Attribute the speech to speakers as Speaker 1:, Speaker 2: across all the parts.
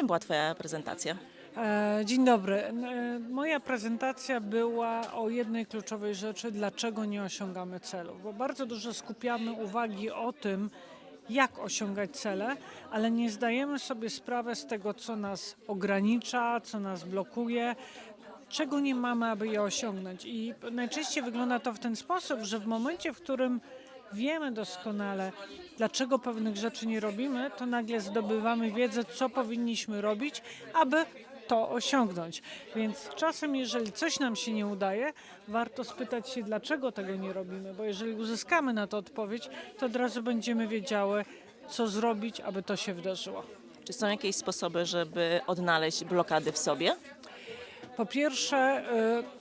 Speaker 1: czym była Twoja prezentacja?
Speaker 2: E, Dzień dobry. E, Moja prezentacja była o jednej kluczowej rzeczy, dlaczego nie osiągamy celów. Bo bardzo dużo skupiamy uwagi o tym, jak osiągać cele, ale nie zdajemy sobie sprawy z tego, co nas ogranicza, co nas blokuje, czego nie mamy, aby je osiągnąć. I najczęściej wygląda to w ten sposób, że w momencie, w którym wiemy doskonale, dlaczego pewnych rzeczy nie robimy, to nagle zdobywamy wiedzę, co powinniśmy robić, aby to osiągnąć. Więc czasem, jeżeli coś nam się nie udaje, warto spytać się, dlaczego tego nie robimy, bo jeżeli uzyskamy na to odpowiedź, to od razu będziemy wiedziały, co zrobić, aby to się wydarzyło.
Speaker 1: Czy są jakieś sposoby, żeby odnaleźć blokady w sobie?
Speaker 2: Po pierwsze, y,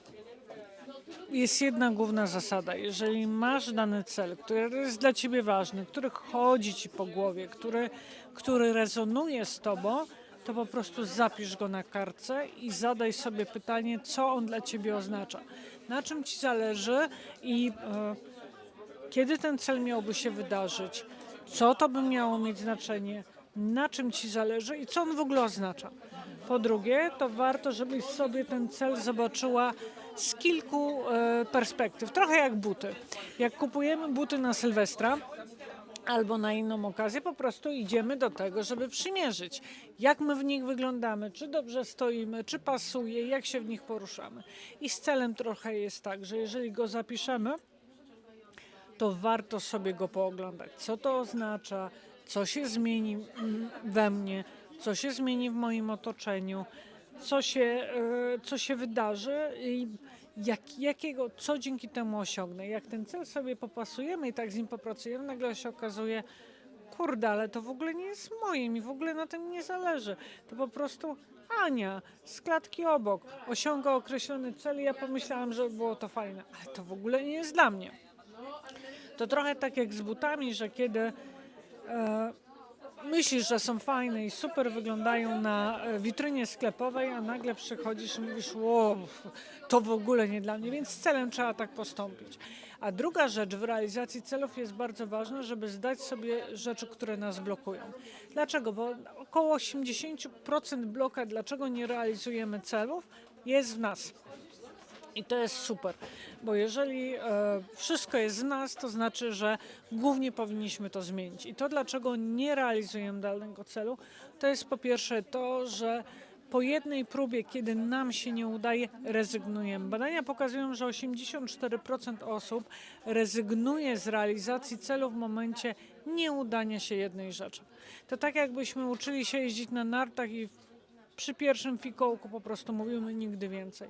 Speaker 2: jest jedna główna zasada. Jeżeli masz dany cel, który jest dla ciebie ważny, który chodzi ci po głowie, który, który rezonuje z tobą, to po prostu zapisz go na kartce i zadaj sobie pytanie, co on dla ciebie oznacza. Na czym ci zależy i y, kiedy ten cel miałby się wydarzyć, co to by miało mieć znaczenie, na czym ci zależy i co on w ogóle oznacza. Po drugie, to warto, żebyś sobie ten cel zobaczyła z kilku e, perspektyw, trochę jak buty. Jak kupujemy buty na Sylwestra, albo na inną okazję, po prostu idziemy do tego, żeby przymierzyć, jak my w nich wyglądamy, czy dobrze stoimy, czy pasuje, jak się w nich poruszamy. I z celem trochę jest tak, że jeżeli go zapiszemy, to warto sobie go pooglądać. Co to oznacza, co się zmieni we mnie, co się zmieni w moim otoczeniu, co się, e, co się wydarzy i jak, jakiego, co dzięki temu osiągnę. Jak ten cel sobie popasujemy i tak z nim popracujemy, nagle się okazuje, kurde, ale to w ogóle nie jest moje, mi w ogóle na tym nie zależy. To po prostu Ania z klatki obok osiąga określony cel i ja pomyślałam, że było to fajne, ale to w ogóle nie jest dla mnie. To trochę tak jak z butami, że kiedy e, myślisz, że są fajne i super wyglądają na e, witrynie sklepowej, a nagle przychodzisz i mówisz, wow, to w ogóle nie dla mnie, więc z celem trzeba tak postąpić. A druga rzecz w realizacji celów jest bardzo ważna, żeby zdać sobie rzeczy, które nas blokują. Dlaczego? Bo około 80% bloka, dlaczego nie realizujemy celów, jest w nas. I to jest super, bo jeżeli e, wszystko jest w nas, to znaczy, że głównie powinniśmy to zmienić. I to, dlaczego nie realizujemy danego celu, to jest po pierwsze to, że po jednej próbie, kiedy nam się nie udaje, rezygnujemy. Badania pokazują, że 84% osób rezygnuje z realizacji celu w momencie nieudania się jednej rzeczy. To tak jakbyśmy uczyli się jeździć na nartach i przy pierwszym fikołku po prostu mówimy nigdy więcej.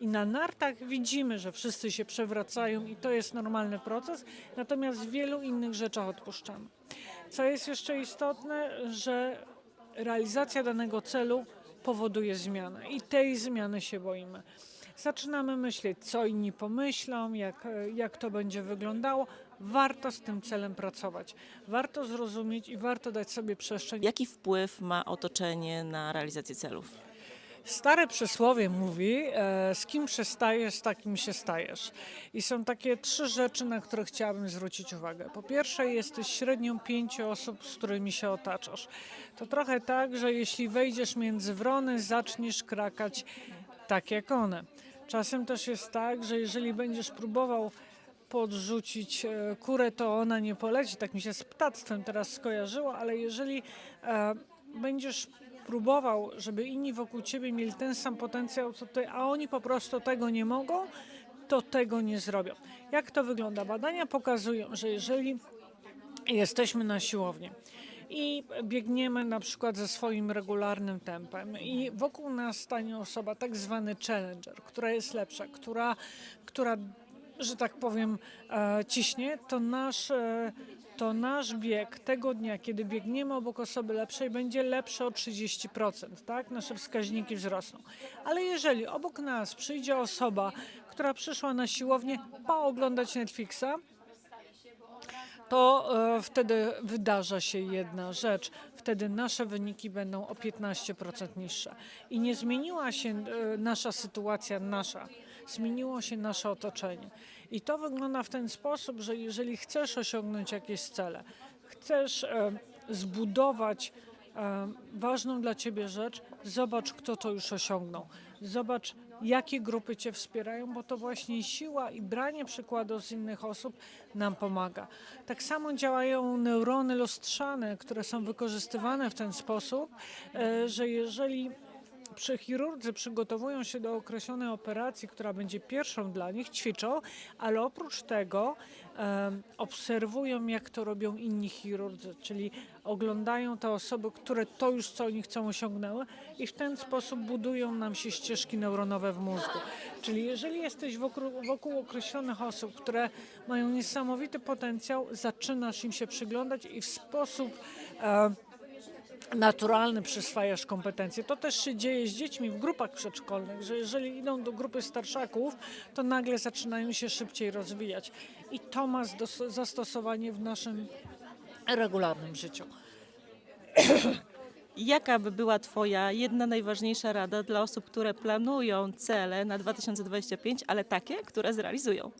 Speaker 2: I na nartach widzimy, że wszyscy się przewracają i to jest normalny proces, natomiast w wielu innych rzeczach odpuszczamy. Co jest jeszcze istotne, że realizacja danego celu powoduje zmianę i tej zmiany się boimy. Zaczynamy myśleć, co inni pomyślą, jak, jak to będzie wyglądało. Warto z tym celem pracować. Warto zrozumieć i warto dać sobie przestrzeń.
Speaker 1: Jaki wpływ ma otoczenie na realizację celów?
Speaker 2: Stare przysłowie mówi, e, z kim przestajesz, z takim się stajesz. I są takie trzy rzeczy, na które chciałabym zwrócić uwagę. Po pierwsze, jesteś średnią pięciu osób, z którymi się otaczasz. To trochę tak, że jeśli wejdziesz między wrony, zaczniesz krakać tak jak one. Czasem też jest tak, że jeżeli będziesz próbował podrzucić e, kurę, to ona nie poleci. Tak mi się z ptactwem teraz skojarzyło, ale jeżeli e, będziesz próbował, żeby inni wokół ciebie mieli ten sam potencjał co ty, a oni po prostu tego nie mogą, to tego nie zrobią. Jak to wygląda? Badania pokazują, że jeżeli jesteśmy na siłowni i biegniemy na przykład ze swoim regularnym tempem i wokół nas stanie osoba, tak zwany challenger, która jest lepsza, która, która że tak powiem, e, ciśnie, to nasz, e, to nasz bieg tego dnia, kiedy biegniemy obok osoby lepszej, będzie lepszy o 30%, tak? Nasze wskaźniki wzrosną. Ale jeżeli obok nas przyjdzie osoba, która przyszła na siłownię pooglądać Netflixa, to e, wtedy wydarza się jedna rzecz. Wtedy nasze wyniki będą o 15% niższe. I nie zmieniła się nasza sytuacja, nasza. Zmieniło się nasze otoczenie. I to wygląda w ten sposób, że jeżeli chcesz osiągnąć jakieś cele, chcesz e, zbudować e, ważną dla ciebie rzecz, zobacz, kto to już osiągnął. Zobacz, jakie grupy cię wspierają, bo to właśnie siła i branie przykładu z innych osób nam pomaga. Tak samo działają neurony lustrzane, które są wykorzystywane w ten sposób, e, że jeżeli przy chirurdzy przygotowują się do określonej operacji, która będzie pierwszą dla nich, ćwiczą, ale oprócz tego em, obserwują, jak to robią inni chirurdzy, czyli oglądają te osoby, które to już co oni chcą osiągnęły i w ten sposób budują nam się ścieżki neuronowe w mózgu. Czyli jeżeli jesteś wokół, wokół określonych osób, które mają niesamowity potencjał, zaczynasz im się przyglądać i w sposób e, naturalny przyswajasz kompetencje. To też się dzieje z dziećmi w grupach przedszkolnych, że jeżeli idą do grupy starszaków, to nagle zaczynają się szybciej rozwijać. I to ma zastosowanie w naszym regularnym życiu.
Speaker 1: Jaka by była Twoja jedna najważniejsza rada dla osób, które planują cele na 2025, ale takie, które zrealizują?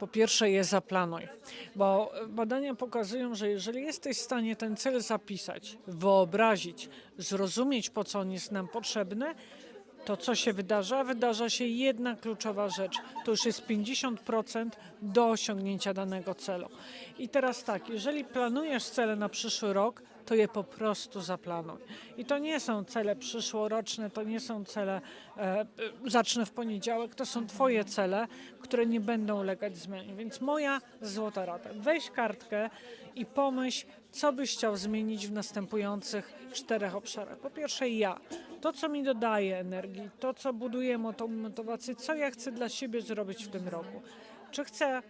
Speaker 2: Po pierwsze je zaplanuj, bo badania pokazują, że jeżeli jesteś w stanie ten cel zapisać, wyobrazić, zrozumieć po co on jest nam potrzebny, to co się wydarza? Wydarza się jedna kluczowa rzecz. To już jest 50% do osiągnięcia danego celu. I teraz tak, jeżeli planujesz cele na przyszły rok, to je po prostu zaplanuj. I to nie są cele przyszłoroczne, to nie są cele e, e, zacznę w poniedziałek, to są Twoje cele, które nie będą ulegać zmianie. Więc moja złota rada, weź kartkę i pomyśl, co byś chciał zmienić w następujących czterech obszarach. Po pierwsze ja, to co mi dodaje energii, to co buduje tą motywację, co ja chcę dla siebie zrobić w tym roku. Czy chcę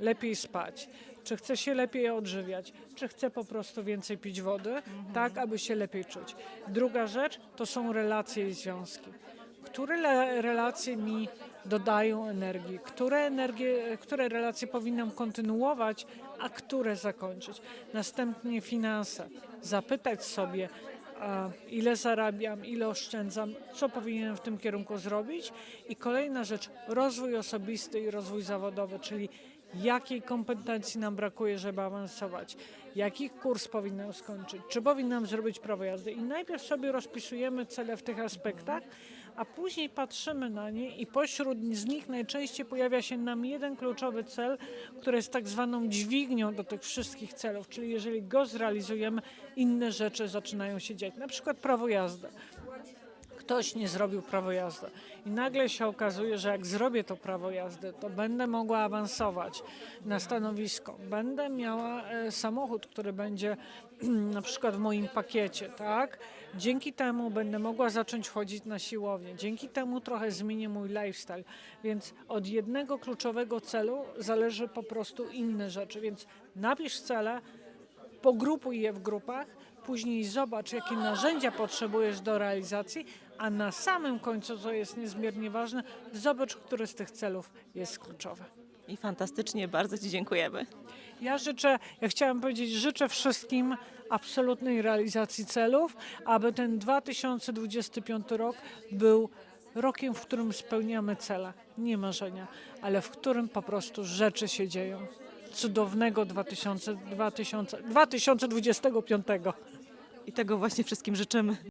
Speaker 2: lepiej spać, czy chcę się lepiej odżywiać, czy chcę po prostu więcej pić wody, tak aby się lepiej czuć. Druga rzecz to są relacje i związki. Które relacje mi dodają energii, które, energie, które relacje powinnam kontynuować, a które zakończyć. Następnie finanse. Zapytać sobie, ile zarabiam, ile oszczędzam, co powinienem w tym kierunku zrobić. I kolejna rzecz, rozwój osobisty i rozwój zawodowy, czyli jakiej kompetencji nam brakuje, żeby awansować, jaki kurs powinnam skończyć, czy powinnam zrobić prawo jazdy. I najpierw sobie rozpisujemy cele w tych aspektach, a później patrzymy na nie i pośród z nich najczęściej pojawia się nam jeden kluczowy cel, który jest tak zwaną dźwignią do tych wszystkich celów, czyli jeżeli go zrealizujemy, inne rzeczy zaczynają się dziać, na przykład prawo jazdy ktoś nie zrobił prawo jazdy. I nagle się okazuje, że jak zrobię to prawo jazdy, to będę mogła awansować na stanowisko. Będę miała e, samochód, który będzie na przykład w moim pakiecie, tak? Dzięki temu będę mogła zacząć chodzić na siłownię. Dzięki temu trochę zmienię mój lifestyle. Więc od jednego kluczowego celu zależy po prostu inne rzeczy. Więc napisz cele, pogrupuj je w grupach, później zobacz, jakie narzędzia potrzebujesz do realizacji, a na samym końcu, co jest niezmiernie ważne, zobacz, które z tych celów jest kluczowe.
Speaker 1: I fantastycznie, bardzo Ci dziękujemy.
Speaker 2: Ja życzę, ja chciałam powiedzieć, życzę wszystkim absolutnej realizacji celów, aby ten 2025 rok był rokiem, w którym spełniamy cele, nie marzenia, ale w którym po prostu rzeczy się dzieją. Cudownego 2000, 2000, 2025.
Speaker 1: I tego właśnie wszystkim życzymy.